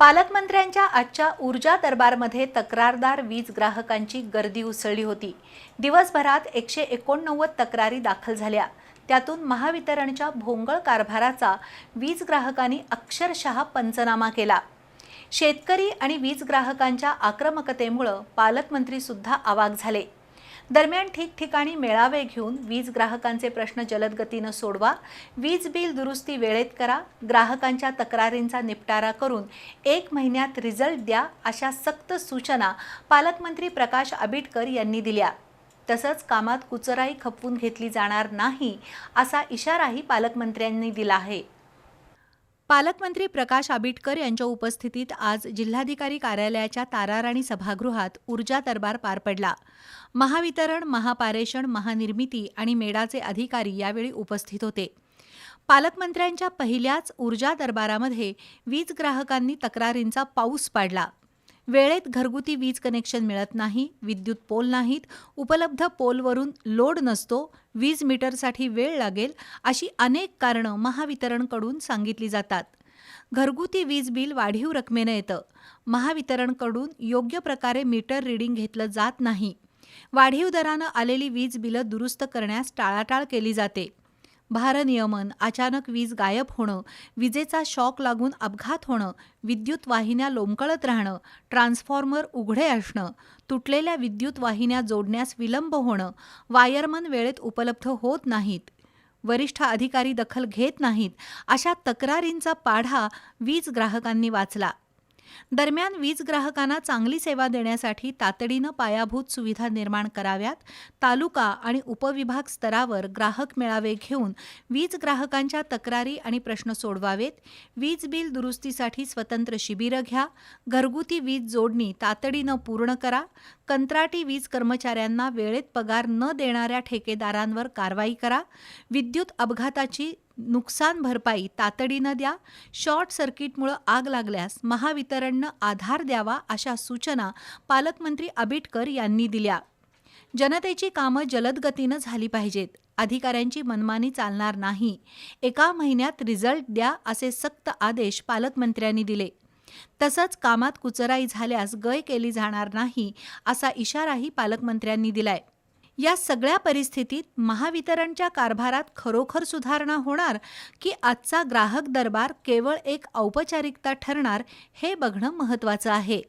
पालकमंत्र्यांच्या आजच्या ऊर्जा दरबारमध्ये तक्रारदार वीज ग्राहकांची गर्दी उसळली होती. दिवसभरात एकशे एकोणनव्वद तक्रारी दाखल झाल्या. त्यातून महावितरणच्या भोंगळ कारभाराचा वीज ग्राहकांनी अक्षरशः पंचनामा केला. शेतकरी आणि वीज ग्राहकांच्या आक्रमकतेमुळं पालकमंत्रीसुद्धा आवाक झाले. दरम्यान ठिकठिकाणी मेळावे घेऊन वीज ग्राहकांचे प्रश्न जलद गतीनं सोडवा वीज बिल दुरुस्ती वेळेत करा ग्राहकांच्या तक्रारींचा निपटारा करून एक महिन्यात रिझल्ट द्या अशा सक्त सूचना पालकमंत्री प्रकाश आबिटकर यांनी दिल्या. तसंच कामात कुचराई खपवून घेतली जाणार नाही असा इशाराही पालकमंत्र्यांनी दिला आहे. पालकमंत्री प्रकाश आबिटकर यांच्या उपस्थितीत आज जिल्हाधिकारी कार्यालयाच्या ताराराणी सभागृहात ऊर्जा दरबार पार पडला. महावितरण महापारेषण महानिर्मिती आणि मेडाचे अधिकारी यावेळी उपस्थित होते. पालकमंत्र्यांच्या पहिल्याच ऊर्जा दरबारामध्ये वीज ग्राहकांनी तक्रारींचा पाऊस पाडला. वेळेत घरगुती वीज कनेक्शन मिळत नाही विद्युत पोल नाहीत उपलब्ध पोलवरून लोड नसतो वीज मीटरसाठी वेळ लागेल अशी अनेक कारणं महावितरणकडून सांगितली जातात. घरगुती वीज बिल वाढीव रकमेनं येतं. महावितरणकडून योग्य प्रकारे मीटर रिडिंग घेतलं जात नाही. वाढीव दरानं आलेली वीज बिलं दुरुस्त करण्यास टाळाटाळ केली जाते. भारनियमन अचानक वीज गायब होणं विजेचा शॉक लागून अपघात होणं विद्युत वाहिन्या लोंबकळत राहणं ट्रान्सफॉर्मर उघडे असणं तुटलेल्या विद्युत वाहिन्या जोडण्यास विलंब होणं वायरमन वेळेत उपलब्ध होत नाहीत वरिष्ठ अधिकारी दखल घेत नाहीत अशा तक्रारींचा पाढा वीज ग्राहकांनी वाचला. दरम्यान वीज ग्राहकांना चांगली सेवा देण्यासाठी तातडीनं पायाभूत सुविधा निर्माण कराव्यात. तालुका आणि उपविभाग स्तरावर ग्राहक मेळावे घेऊन वीज ग्राहकांच्या तक्रारी आणि प्रश्न सोडवावेत. वीज बिल दुरुस्तीसाठी स्वतंत्र शिबिरं घ्या. घरगुती वीज जोडणी तातडीनं पूर्ण करा. कंत्राटी वीज कर्मचाऱ्यांना वेळेत पगार न देणाऱ्या ठेकेदारांवर कारवाई करा. विद्युत अपघाताची नुकसान भरपाई तातडीनं द्या. शॉर्ट सर्किटमुळं आग लागल्यास महावितरणनं आधार द्यावा अशा सूचना पालकमंत्री आबिटकर यांनी दिल्या. जनतेची कामं जलद गतीनं झाली पाहिजेत. अधिकाऱ्यांची मनमानी चालणार नाही. एका महिन्यात रिझल्ट द्या असे सक्त आदेश पालकमंत्र्यांनी दिले. तसंच कामात कुचराई झाल्यास गय केली जाणार नाही असा इशाराही पालकमंत्र्यांनी दिलाय. या सगळ्या परिस्थितीत महावितरणच्या कारभारात खरोखर सुधारणा होणार की आजचा ग्राहक दरबार केवळ एक औपचारिकता ठरणार हे बघणं महत्त्वाचं आहे.